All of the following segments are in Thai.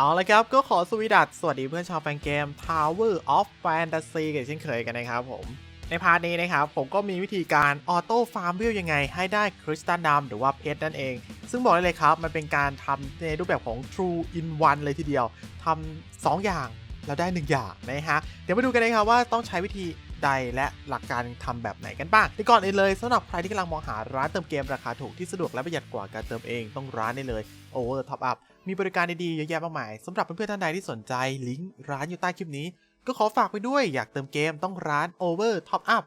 เอาละครับก็ขอสวีดัสสวัสดีเพื่อนชาวแฟนเกม Tower of Fantasy กันเช่นเคยกันนะครับผม ในพาร์ทนี้นะครับผมก็มีวิธีการออโต้ฟาร์มวิวยังไงให้ได้คริสตัลดำหรือว่าเพชรนั่นเอง ซึ่งบอกได้เลยครับ มันเป็นการทำในรูปแบบของ True in One เลยทีเดียวทำสองอย่างแล้วได้ 1 อย่างนะฮะ เดี๋ยวมาดูกันนะครับว่าต้องใช้วิธี ใดและหลักการทำแบบไหนกันบ้างในก่อนอื่นเลยสำหรับใครที่กำลังมองหาร้านเติมเกมราคาถูกที่สะดวกและประหยัดกว่าการเติมเองต้องร้านนี้เลย Over Top Up มีบริการดีๆเยอะแยะมากมายสำหรับเพื่อนๆท่านใดที่สนใจลิงก์ร้านอยู่ใต้คลิปนี้ ก็ขอฝากไปด้วยอยากเติมเกมต้องร้าน Over Top Up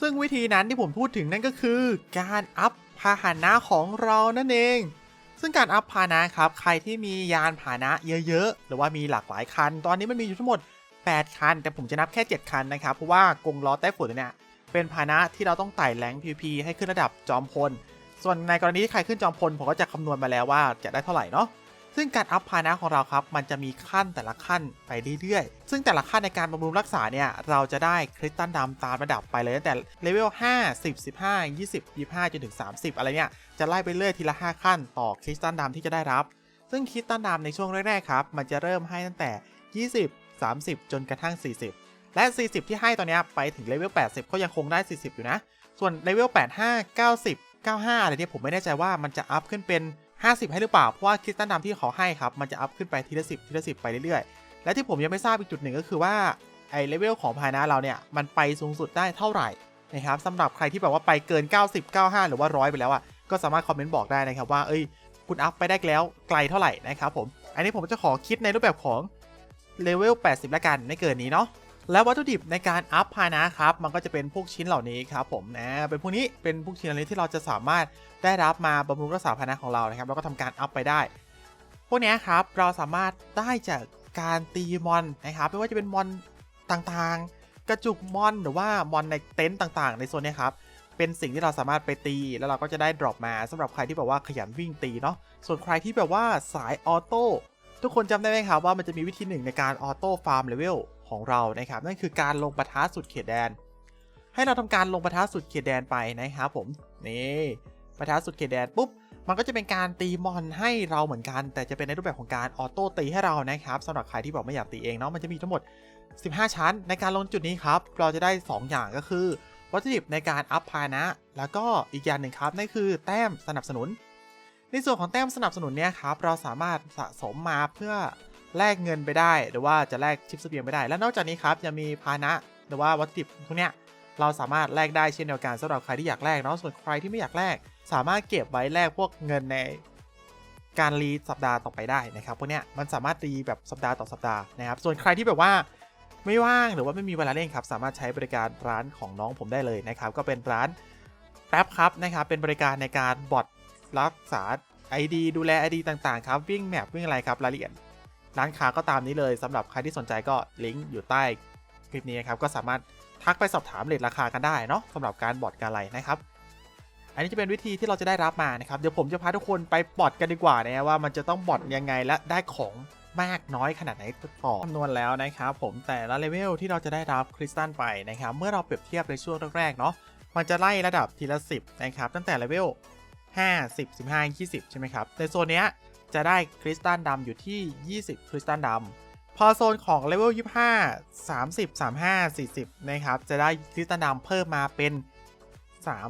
ซึ่งวิธีนั้นที่ผมพูดถึงนั่นก็คือการอัพพาหนะของเรานั่นเอง ซึ่งการอัพพานะครับ ใครที่มียานพาหนะเยอะๆ หรือว่ามีหลากหลายคัน ตอนนี้มันมีอยู่ทั้งหมด 8 คัน แต่ผมจะนับแค่ 7 คันนะครับ เพราะว่ากงล้อใต้ฝุ่นเนี่ยเป็นพาหนะที่เราต้องไต่แรง PVP ให้ขึ้นระดับจอมพล ส่วนในกรณีที่ใครขึ้นจอมพลผมก็จะคำนวณมาแล้วว่าจะได้เท่าไหร่เนาะ ซึ่งการอัพพานะของเราครับ มันจะมีขั้นแต่ละขั้นไปเรื่อยๆ ซึ่งแต่ละขั้นในการบำรุงรักษาเนี่ย เราจะได้คริสตัลดำตามระดับไปเลยตั้งแต่เลเวล5 10 15 20 25จนถึง 30 อะไรเนี่ย จะไล่ไปเรื่อยทีละ 5 ขั้นต่อคริสตัลดำที่จะได้รับ ซึ่งคริสตัลดำในช่วงแรกๆครับ มันจะเริ่มให้ตั้งแต่ 20 30 จนกระทั่ง 40 และ 40 ที่ให้ตอนนี้ไปถึงเลเวล80 ก็ยังคงได้ 40 อยู่นะ ส่วนเลเวล85 90 95 อะไรเนี่ยผมไม่แน่ใจว่ามันจะอัพขึ้นเป็น 50 ให้หรือเปล่า เพราะว่าคริสตัลดำที่เขาให้ครับ มันจะอัพขึ้นไปทีละ 10 ทีละ 10 ไปเรื่อยๆ และที่ผมยังไม่ทราบอีกจุดหนึ่งก็คือว่า ไอเลเวลของภายนะเราเนี่ย มันไปสูงสุดได้เท่าไหร่นะครับสำหรับใครที่แบบว่าไปเกิน 90 95 หรือว่า100ไปแล้วอะ ก็สามารถคอมเมนต์บอกได้นะครับว่า เอ้ย คุณอัพไปได้แล้วไกลเท่าไหร่นะครับผม อันนี้ผมจะขอคิดในรูปแบบของเลเวล 80แล้วกัน ไม่เกินนี้เนาะ และวัตถุดิบในการอัพพานะครับ มันก็จะเป็นพวกชิ้นเหล่านี้ครับผมนะเป็นพวกนี้เป็นพวกชิ้นเหล่านี้ที่เราจะสามารถได้รับมาบำรุงรักษาพานะของเรานะครับแล้วก็ทำการอัพไปได้ พวกนี้ครับเราสามารถได้จากการตีมอนนะครับไม่ว่าจะเป็นมอนต่างๆ กระจุกมอนหรือว่ามอนในเต็นท์ต่างๆ ในโซนนี้ครับเป็นสิ่งที่เราสามารถไปตีแล้วเราก็จะได้ดรอปมาสำหรับใครที่แบบว่าขยันวิ่งตีเนาะส่วนใครที่แบบว่าสายออโต้ทุกคนจำได้ไหมครับว่ามันจะมีวิธีหนึ่งในการออโต้ฟาร์มเลเวล ของเรานะครับ นั่นคือการลงปะทะสุดเขตแดน ให้เราทำการลงปะทะสุดเขตแดนไปนะครับผมนี่ปะทะสุดเขตแดนปุ๊บมันก็จะเป็นการตีมอนให้เราเหมือนกัน แต่จะเป็นในรูปแบบของการออโต้ตีให้เรานะครับสำหรับใครที่บอกไม่อยากตีเองเนาะมันจะมีทั้งหมด 15 ชั้น ในการลงจุดนี้ครับ เราจะได้ 2 อย่างก็คือวัตถุดิบในการอัพพานะ แล้วก็อีกอย่างหนึ่งครับนั่นคือแต้มสนับสนุน ในส่วนของแต้มสนับสนุนเนี่ยครับเราสามารถสะสมมาเพื่อ แลกเงินไปได้ หรือว่าจะแลกชิปเสบียงไปได้ และนอกจากนี้ครับยังมีพานะหรือว่าวัตถุดิบพวกเนี้ยเราสามารถแลกได้เช่นเดียวกันสำหรับใครที่อยากแลกเนาะส่วนใครที่ไม่อยากแลกสามารถเก็บไว้แลกพวกเงินในการรีสัปดาห์ต่อไปได้นะครับพวกเนี้ยมันสามารถรีแบบสัปดาห์ต่อสัปดาห์นะครับส่วนใครที่แบบว่าไม่ว่างหรือว่าไม่มีเวลาเล่นครับสามารถใช้บริการร้านของน้องผมได้เลยนะครับก็เป็นร้านแป๊บครับนะครับเป็นบริการในการบอทรักษา ID ดูแล ID ต่างๆ ครับวิ่งแมปวิ่งอะไรครับรายละเอียด ร้านค้าก็ตามนี้เลยสำหรับใครที่สนใจก็ลิงก์อยู่ใต้คลิปนี้ครับก็สามารถทักไปสอบถามเลทราคากันได้เนาะสำหรับการบอทการอะไรนะครับ อันนี้จะเป็นวิธีที่เราจะได้รับมานะครับเดี๋ยวผมจะพาทุกคนไปบอทกันดีกว่านะว่ามันจะต้องบอทยังไงและได้ของมากน้อยขนาดไหนต่อคำนวณแล้วนะครับผมแต่ละเลเวลที่เราจะได้รับคริสตัลไปนะครับเมื่อเราเปรียบเทียบในช่วงแรกๆเนาะมันจะไล่ระดับทีละ 10 นะครับ ตั้งแต่เลเวล5 10 15 20 ใช่ไหมครับในโซนเนี้ย จะได้คริสตัลดำอยู่ที่ 20 คริสตัลดำ พอโซนของเลเวล25 30 35 40 นะครับ จะได้คริสตัลดำเพิ่มมาเป็น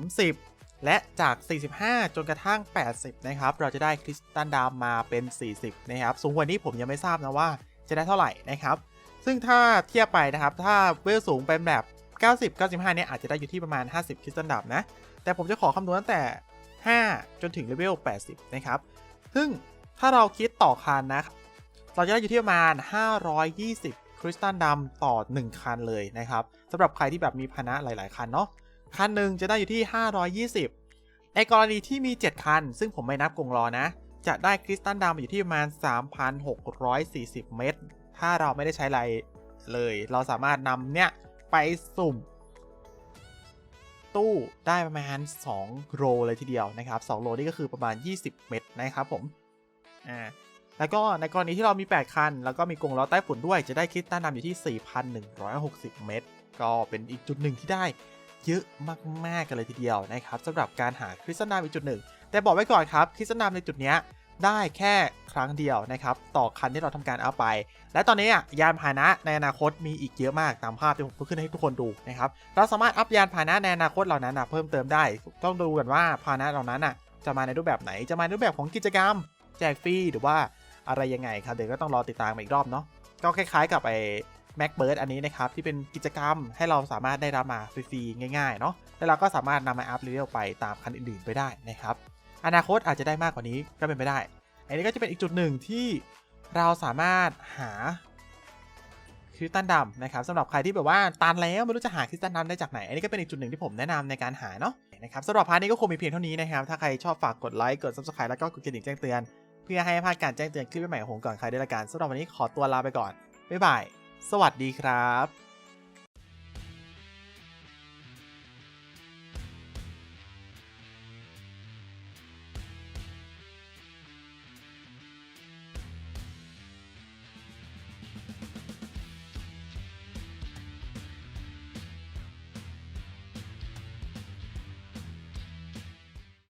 30 และจาก 45 จนกระทั่ง 80 นะครับ เราจะได้คริสตัลดำมาเป็น 40 นะครับ สูงกว่านี้ผมยังไม่ทราบนะว่าจะได้เท่าไหร่นะครับ ซึ่งถ้าเทียบไปนะครับ ถ้าเวลสูงเป็นแบบ 90 95 เนี่ยอาจจะได้อยู่ที่ประมาณ 50 คริสตัลดำนะ แต่ผมจะขอคำนวณตั้งแต่ 5 จนถึงเลเวล 80 นะครับ ซึ่ง ถ้าเราคิดต่อคันนะ เราจะได้อยู่ที่ประมาณ 520 คริสตัลดำต่อ 1 คันเลยนะครับสำหรับใครที่แบบมีพนะหลาย ๆ คันเนาะ คันหนึ่งจะได้อยู่ที่ 520 ในกรณีที่มี 7 คัน ซึ่งผมไม่นับกรงล้อนะ จะได้คริสตัลดำอยู่ที่ประมาณ 3,640 เม็ดถ้าเราไม่ได้ใช้อะไรเลย เราสามารถนำเนี่ยไปสุ่มตู้ได้ประมาณ 2โรเลยทีเดียวนะครับ 2โรนี่ก็คือประมาณ 20 เม็ดนะครับผม อ่าแล้วก็ในกรณีที่เรามี 8 คัน แล้วก็มีกรงล้อใต้ฝุ่นด้วย จะได้คริสตัลดำอยู่ที่ 4,160 เม็ดก็เป็นอีกจุดหนึ่งที่ได้เยอะมากๆกันเลยทีเดียวนะครับสำหรับการหาคริสตัลดามอีกจุดหนึ่ง แต่บอกไว้ก่อนครับคริสตัลดามในจุดนี้ได้แค่ครั้งเดียวนะครับ ต่อคันที่เราทำการเอาไป และตอนนี้อะยานพาหนะในอนาคตมีอีกเยอะมากตามภาพที่ผมขึ้นให้ทุกคนดูนะครับเราสามารถอัพยานพาหนะในอนาคตเหล่านั้นเพิ่มเติมได้ ต้องดูกันว่าพาหนะเหล่านั้นจะมาในรูปแบบไหนจะมาในรูปแบบของกิจกรรม แจกฟรีหรือว่าอะไรยังไงครับเดี๋ยวก็ต้องรอติดตามอีกรอบเนาะก็คล้ายๆกับไอ้แม็กเบิร์ดอันนี้นะครับ ที่เป็นกิจกรรมให้เราสามารถได้รับมาฟรีๆง่ายๆเนาะแล้วเราก็สามารถนำมาอัพเลเวลไปตามคันอื่นๆไปได้นะครับอนาคตอาจจะได้มากกว่านี้ก็เป็นไปได้ อันนี้ก็จะเป็นอีกจุดหนึ่งที่เราสามารถหาคริสตัลดำนะครับสำหรับใครที่แบบว่าตันแล้วไม่รู้จะหาคริสตัลดำได้จากไหน อันนี้ก็เป็นอีกจุดหนึ่งที่ผมแนะนำในการหาเนาะนะครับสำหรับพาร์ทนี้ก็คงมีเพียงเท่านี้นะครับ ถ้าใครชอบฝากกดไลค์กด subscribe แล้วก็กดกระดิ่งแจ้งเตือน เพื่อให้พลาดการแจ้งเตือนคลิปใหม่ของผมก่อนใครด้วยละกันสำหรับวันนี้ขอตัวลาไปก่อนบ๊ายบายสวัสดีครับ